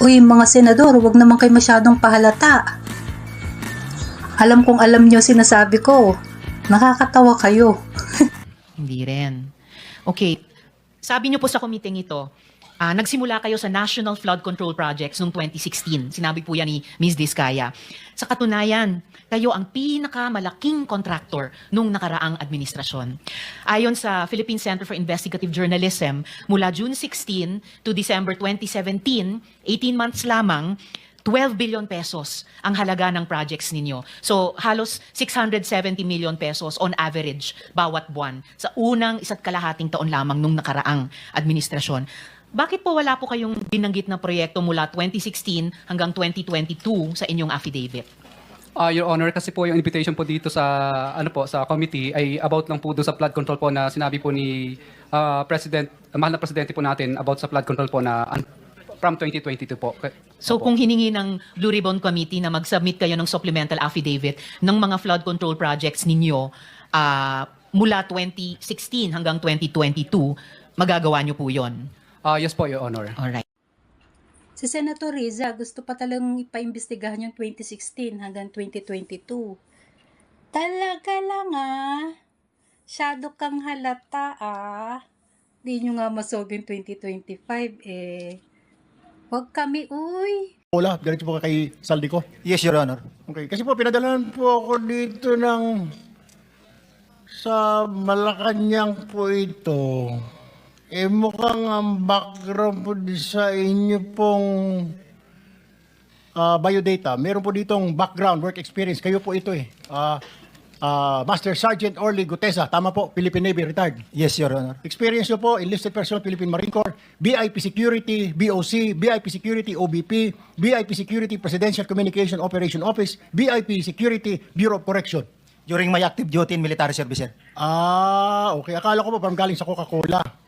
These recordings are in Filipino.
Uy, mga senador, wag naman kayo masyadong pahalata. Alam kong alam nyo sinasabi ko. Nakakatawa kayo. Hindi rin. Okay. Sabi niyo po sa committee ito, ah, nagsimula kayo sa National Flood Control Projects noong 2016. Sinabi po yan ni Ms. Diskaya. Sa katunayan, kayo ang pinakamalaking contractor nung nakaraang administrasyon. Ayon sa Philippine Center for Investigative Journalism, mula June 16 to December 2017, 18 months lamang, 12 billion pesos ang halaga ng projects ninyo. So halos 670 million pesos on average bawat buwan sa unang isa't kalahating taon lamang nung nakaraang administrasyon. Bakit po wala po kayong binanggit na proyekto mula 2016 hanggang 2022 sa inyong affidavit? Ah, Your Honor, kasi po yung invitation po dito sa ano po sa committee ay about lang po doon sa flood control po na sinabi po ni ah, President, mahal na presidente po natin about sa flood control po na from 2022 po. So kung hiningi ng Blue Ribbon Committee na mag-submit kayo ng supplemental affidavit ng mga flood control projects ninyo ah, mula 2016 hanggang 2022, magagawa nyo po yon. Ah, yes po, Your Honor. Alright. Si Senator Riza gusto pa talagang ipaimbestigahan yung 2016 hanggang 2022. Talaga lang ah. Shadow kang halata ah. Di nyo nga masog yung 2025 eh. Huwag kami uy. Wala, ganito po kay Saldi ko. Yes, Your Honor. Okay, kasi po pinadalahan po ako dito ng sa Malacanang po ito. Eh mukhang ang background po sa inyo pong ah, biodata. Meron po ditong background, work experience. Kayo po ito eh. Ah, ah, Master Sergeant Orly Gutesa. Tama po, Philippine Navy, retired. Yes, Your Honor. Experience nyo po, enlisted personnel Philippine Marine Corps, BIP Security, BOC, BIP Security, OBP, BIP Security Presidential Communication Operation Office, BIP Security Bureau of Correction. During my active duty in military service, sir. Ah, okay. Akala ko po parang galing sa Coca-Cola.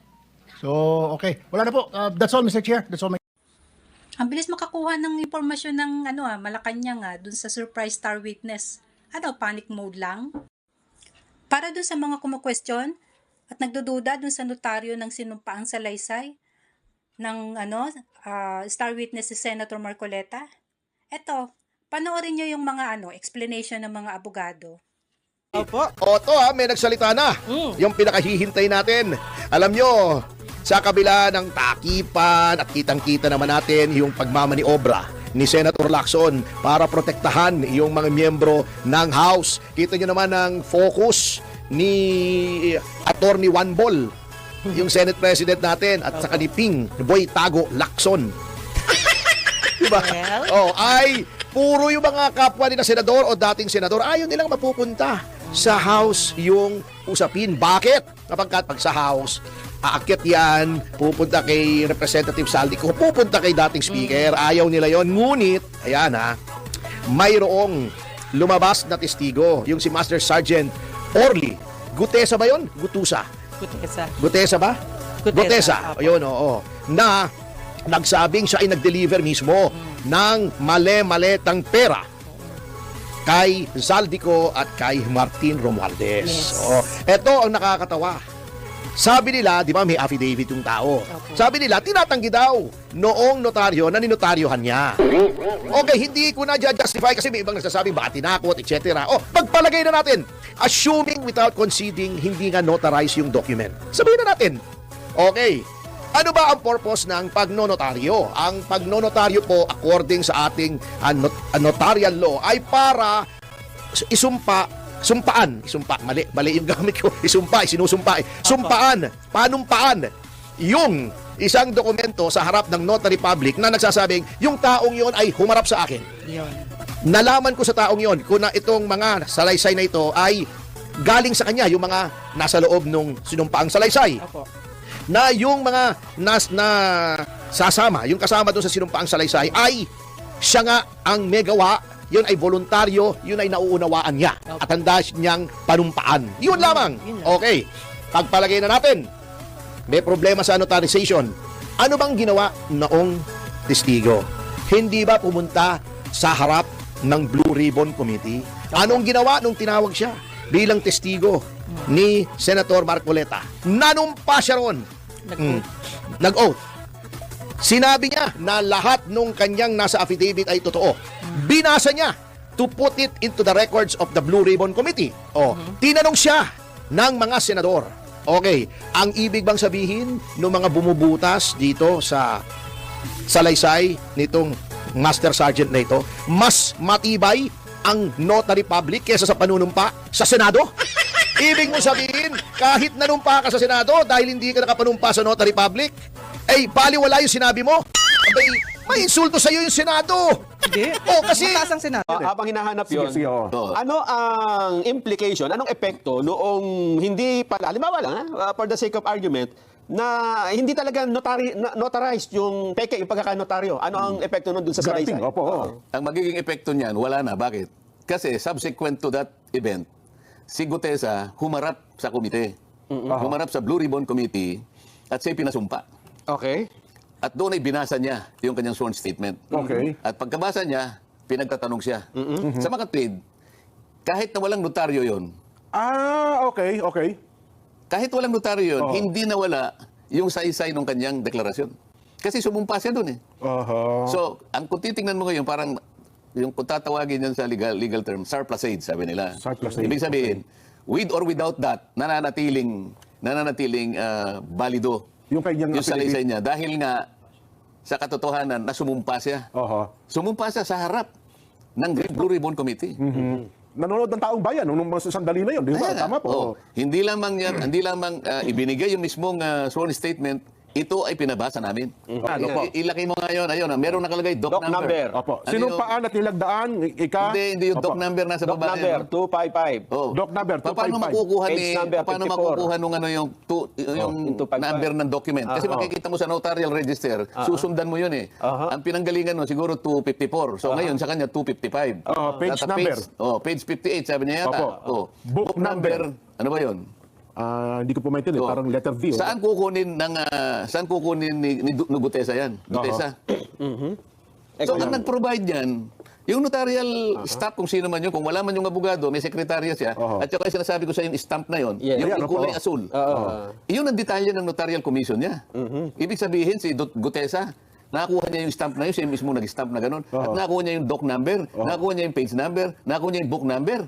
So, okay. Wala na po. Uh, that's all, Mr. Chair. That's all my... Ang bilis makakuha ng impormasyon ng ano ah, Malacanang ah, dun sa surprise star witness. Ano, panic mode lang? Para dun sa mga kumu-question at nagdududa dun sa notaryo ng sinumpaang salaysay ng ano, ah, star witness si Senator Marcoleta. Eto, panoorin nyo yung mga ano, explanation ng mga abogado. O to ha, may nagsalita na. Yung pinakahihintay natin. Alam nyo, sa kabila ng takipan at kitang-kita naman natin yung pagmamaniobra ni Senator Lacson para protektahan yung mga miyembro ng House. Kita nyo naman ang focus ni Attorney Juan Bol, yung Senate President natin, at saka ni Ping Boy Tago Lacson. diba? Oh, ay puro yung mga kapwa nila senador o dating senador ayaw nilang mapupunta sa House yung usapin. Bakit? Kapag pag sa House, aakyat yan, pupunta kay Representative Saldico, pupunta kay dating speaker, ayaw nila yon Ngunit, ayan ha, mayroong lumabas na testigo, yung si Master Sergeant Orly. Gutesa ba yon? Gutusa. Gutesa. Gutesa ba? Gutesa, Gutesa. Ayun, oo. Na nagsabing siya ay nag-deliver mismo ng male-maletang pera kay Zaldico at kay Martin Romualdez. Yes. Oo. Ito ang nakakatawa. Sabi nila, di ba may affidavit yung tao. Sabi nila, tinatanggi daw noong notaryo na ninotaryohan niya. Okay, hindi ko na justify kasi may ibang nagsasabing baka tinakot, etc. O, pagpalagay na natin, assuming without conceding, hindi nga notarize yung document. Sabihin na natin, okay, ano ba ang purpose ng pagnonotaryo? Ang pagnonotaryo po, according sa ating uh, not- uh, notarial law, ay para isumpa, sumpaan, isumpa, mali, mali yung gamit ko, isumpa, sinusumpa, eh. sumpaan, panumpaan, yung isang dokumento sa harap ng notary public na nagsasabing yung taong yon ay humarap sa akin. Yun. Nalaman ko sa taong yon kung na itong mga salaysay na ito ay galing sa kanya, yung mga nasa loob nung sinumpaang salaysay. Opo. na yung mga nas na sasama, yung kasama doon sa sinumpaang salaysay ay siya nga ang may gawa, yun ay voluntaryo, yun ay nauunawaan niya at handa niyang panumpaan. Yun lamang. Okay. Pagpalagay na natin, may problema sa notarization. Ano bang ginawa noong testigo? Hindi ba pumunta sa harap ng Blue Ribbon Committee? Anong ginawa nung tinawag siya bilang testigo ni Senator Marcoleta? Nanumpa siya ron. Nag- Mm. Nag-oath. Sinabi niya na lahat nung kanyang nasa affidavit ay totoo. Binasa niya to put it into the records of the Blue Ribbon Committee. O, tinanong siya ng mga senador. Okay, ang ibig bang sabihin ng mga bumubutas dito sa salaysay nitong Master Sergeant na ito, mas matibay ang notary public kesa sa panunumpa sa Senado? Ibig mo sabihin, kahit nanumpa ka sa Senado dahil hindi ka nakapanumpa sa notary public, ay baliwala yung sinabi mo? Abay, may insulto sa'yo yung Senado. Hindi. Oh, kasi Mataas ang Senado. Ah, habang hinahanap yun, sige, oo. ano ang implication, anong epekto noong hindi pala, halimbawa lang, ha, uh, for the sake of argument, na hindi talaga notary, na- notarized yung peke, yung pagkakanotaryo. Ano ang epekto nun dun sa salaysay? Granting, opo. oo. Ang magiging epekto niyan, wala na. Bakit? Kasi subsequent to that event, si Gutesa humarap sa komite. Humarap sa Blue Ribbon Committee at siya pinasumpa. Okay. At doon ay binasa niya yung kanyang sworn statement. Okay. At pagkabasa niya, pinagtatanong siya. Sa mga tweet, kahit na walang notaryo yon, Ah, okay, okay. kahit walang notaryo yon, Oo. hindi nawala yung saysay ng kanyang deklarasyon. Kasi sumumpa siya doon eh. Aha. So, ang kung titingnan mo ngayon, parang yung kung tatawagin yan sa legal, legal term, surplusage, sabi nila. Surplusage, Ibig sabihin, with or without that, nananatiling, nananatiling ah, balido Yung kanyang yung affidavit. salaysay niya. Dahil nga, sa katotohanan, na sumumpa siya. Aha. Sumumpa siya sa harap ng Great Blue Ribbon Committee. Nanonood ng taong bayan nung mga sandali na yun, di ba? Kaya nga, Tama po. oo. Hindi lamang yan, hindi lamang ah, ibinigay yung mismong ah, sworn statement, ito ay pinabasa namin. Ano po? Ilaki mo ngayon, ayun, ah, meron nakalagay doc, Doc number. Opo. Ano Sinong yung- paan at nilagdaan? I- Ika? Hindi, hindi yung doc Opo. number nasa Doc baba. number, yan. 255. Oh. Doc number, Pa- Paano 255. makukuha ni number, paano 54. makukuha nung ano yung tu, yung yung 255. number ng document? Kasi Ah, makikita mo sa notarial register, susundan mo yun eh. Aha. Ang pinanggalingan mo siguro 254. So ngayon sa kanya 255. Ah, page number. Page, oh, page 58 sabi niya yata. Opo. Oh. Book number. Ano ba 'yon? Ah, hindi ko po maintindihan. Oh. Parang letter V. oh. Saan kukunin ng ah, saan kukunin ni, ni, ni Gutesa yan? Gutesa. So ang nag-provide yan, yung notarial staff kung sino man yun, kung wala man yung abogado, may sekretarya siya, Oo. at saka yung sinasabi ko sa yung stamp na yun, Yeah. yung Ayan, kulay asul. Iyon ang detalye ng notarial commission niya. Ibig sabihin si Gutesa, nakakuha niya yung stamp na yun, siya mismo nag-stamp na ganun. At Oo. nakakuha niya yung doc number, nakakuha niya yung page number, nakakuha niya yung book number.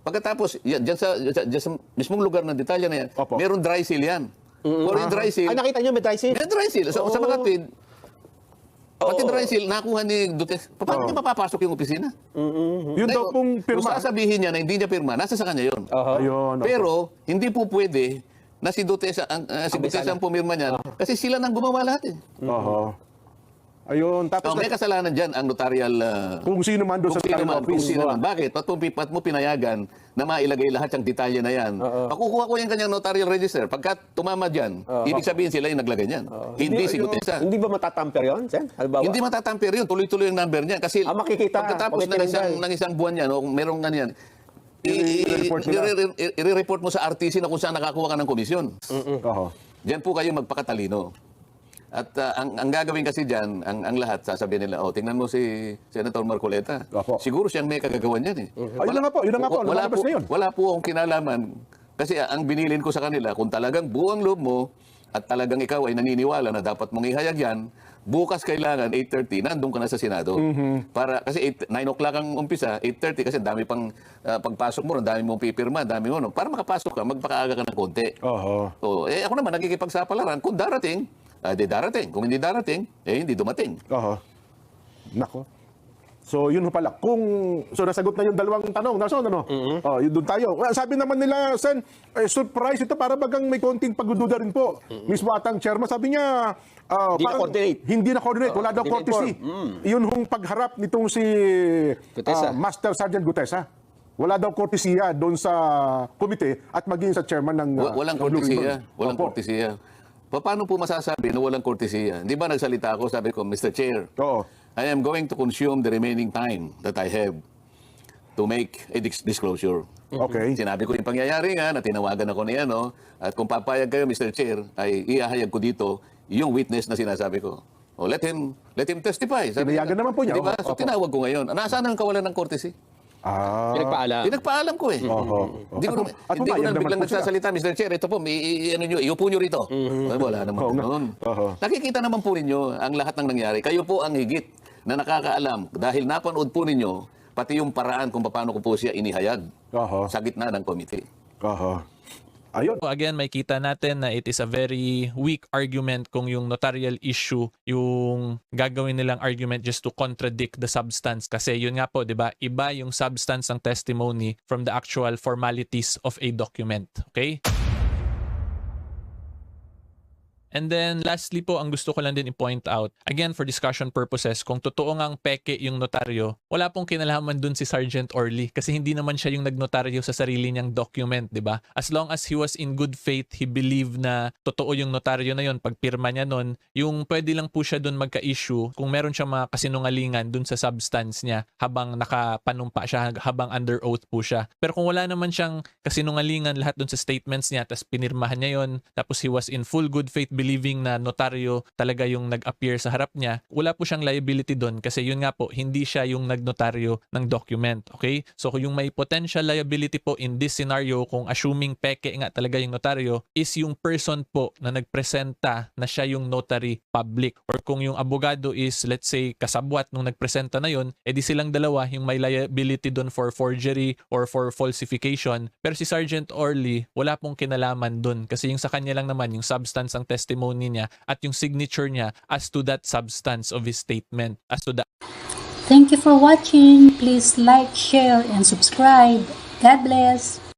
Pagkatapos, yan, dyan, sa, dyan, sa- dyan sa mismong lugar ng detalye na yan, Opo. meron dry seal yan. For yung dry seal, Ay, nakita nyo, may dry seal? may dry seal. So, sa mga tweet, pati dry seal, nakuha ni Duterte. Paano niya mapapasok yung opisina? Yun daw pong Kung pirma. sasabihin niya na hindi niya pirma, nasa sa kanya yun. Ayun. opo. Pero, hindi po pwede na si Duterte, ang, ah, si Ang Duterte ang pumirma niyan. Kasi sila nang gumawa lahat eh. Aha. Ayun. Tapos So, may kasalanan dyan ang notarial ah, kung sino man doon kung sa sino notarial man, kung office. sino man. Bakit? Ba't mo, ba't mo pinayagan na mailagay lahat yung detalye na yan? Pakukuha ko yung kanyang notarial register. Pagka tumama dyan, ibig sabihin sila yung naglagay niyan. Hindi si Gutesa. Hindi ba matatamper yun, Sen? Halimbawa? Hindi matatamper yun. Tuloy-tuloy yung number niya. Kasi Ah, makikita. pagkatapos Pag ng isang, ng isang buwan yan, o merong yan, i- I-report mo sa RTC na kung saan nakakuha ka ng komisyon. Aha. Diyan po kayo magpakatalino. At ah, ang, ang gagawin kasi diyan, ang, ang lahat, sasabihin nila, oh, tingnan mo si Senator Marcoleta. Opo. Siguro siyang may kagagawan yan eh. Ayun na nga po, yun na nga po, Wa- Wala po, na yun. wala po akong kinalaman. Kasi ah, ang binilin ko sa kanila, kung talagang buwang loob mo, at talagang ikaw ay naniniwala na dapat mong ihayag yan, bukas kailangan 8.30, nandun ka na sa Senado. Mm-hmm. Para, kasi 8, 9 o'clock ang umpisa, 8.30 kasi dami pang ah, pagpasok mo, dami mong pipirma, dami mo. No? Para makapasok ka, magpakaaga ka ng konti. Aha. Oh, eh ako naman nakikipagsapalaran kung darating, ah, di darating. Kung hindi darating, eh hindi dumating. Aha. Nako. So, yun ho pala. Kung, so nasagot na yung dalawang tanong. Nason, ano? Oh, yun doon tayo. Well, sabi naman nila, Sen, eh, surprise ito para bagang may konting pagdududa rin po. Mismo atang chairman, sabi niya, ah, Hindi parang na-coordinate. Hindi na-coordinate. Wala daw coordinate courtesy. Yun hong pagharap nitong si Gutesa. Master Sergeant Gutesa. Wala daw kortesiya doon sa komite at maging sa chairman ng ah, walang. Ribbon. Walang Opo. Paano po masasabi na walang kortesiya? Di ba nagsalita ako, sabi ko, Mr. Chair, Oo. I am going to consume the remaining time that I have to make a dis- disclosure. Okay. Sinabi ko yung pangyayari nga, na tinawagan ako ni ano, at kung papayag kayo, Mr. Chair, ay ihahayag ko dito yung witness na sinasabi ko. O let him let him testify. Pinayagan naman po niya. Di ba? So Opo. tinawag ko ngayon. Nasaan ang kawalan ng courtesy? Ah. Pinagpaalam. Pinagpaalam ko eh. Oho. Hindi ko, At- naman- at hindi ko pumayag na naman biglang po sila. nagsasalita, Mr. Chair. Ito po, may, i- ano nyo, iupo nyo rito. Ay, wala naman Oo nga. Oho. Nakikita naman po ninyo ang lahat ng nangyari. Kayo po ang higit na nakakaalam dahil napanood po ninyo pati yung paraan kung paano ko po siya inihayag Oho. sa gitna ng committee. Oho. Ayun. Again, may kita natin na it is a very weak argument kung yung notarial issue yung gagawin nilang argument just to contradict the substance. Kasi yun nga po, di ba? Iba yung substance ng testimony from the actual formalities of a document. Okay? And then lastly po, ang gusto ko lang din i-point out, again for discussion purposes, kung totoo ngang peke yung notaryo, wala pong kinalaman dun si Sergeant Orly kasi hindi naman siya yung nagnotaryo sa sarili niyang document, di ba? As long as he was in good faith, he believed na totoo yung notaryo na yun, pagpirma niya nun, yung pwede lang po siya dun magka-issue kung meron siyang mga kasinungalingan dun sa substance niya habang nakapanumpa siya, habang under oath po siya. Pero kung wala naman siyang kasinungalingan lahat dun sa statements niya, tapos pinirmahan niya yon tapos he was in full good faith believing na notaryo talaga yung nag-appear sa harap niya, wala po siyang liability doon kasi yun nga po, hindi siya yung nagnotaryo ng document. Okay? So yung may potential liability po in this scenario, kung assuming peke nga talaga yung notaryo, is yung person po na nagpresenta na siya yung notary public. Or kung yung abogado is, let's say, kasabwat nung nagpresenta na yun, edi silang dalawa yung may liability doon for forgery or for falsification. Pero si Sergeant Orly, wala pong kinalaman doon kasi yung sa kanya lang naman, yung substance ng testimony niya at yung signature niya as to that substance of his statement, as to the Thank you for watching. Please like, share, and subscribe. God bless.